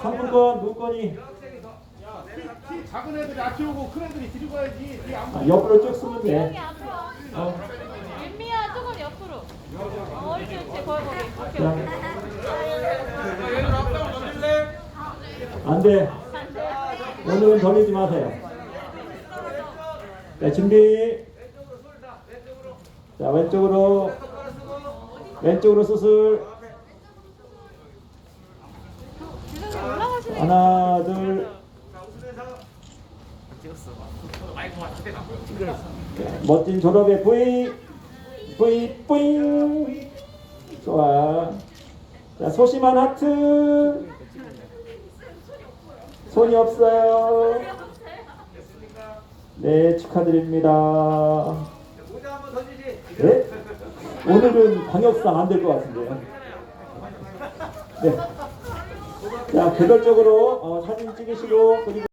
3분권 누건이 키 작은 애들이 앞에 오고 큰 애들이 뒤로 가야지. 뒤에 안 아, 옆으로 쭉 쓰면 조용히 돼. 앞으로. 어. 윤미야 조금 옆으로. 어, 옳지 옳지 거기 거기. 오케이 자, 오케이. 안 돼. 오늘은 돌리지 마세요. 자, 준비. 자, 왼쪽으로. 왼쪽으로 수술. 지성이 올라가시는 하나, 둘. 자, 멋진 졸업의 V. V, 뿌잉. 좋아. 자, 소심한 하트. 손이 없어요. 네, 축하드립니다. 네? 오늘은 방역상 안 될 것 같은데요. 네. 자, 개별적으로 어, 사진 찍으시고 그리고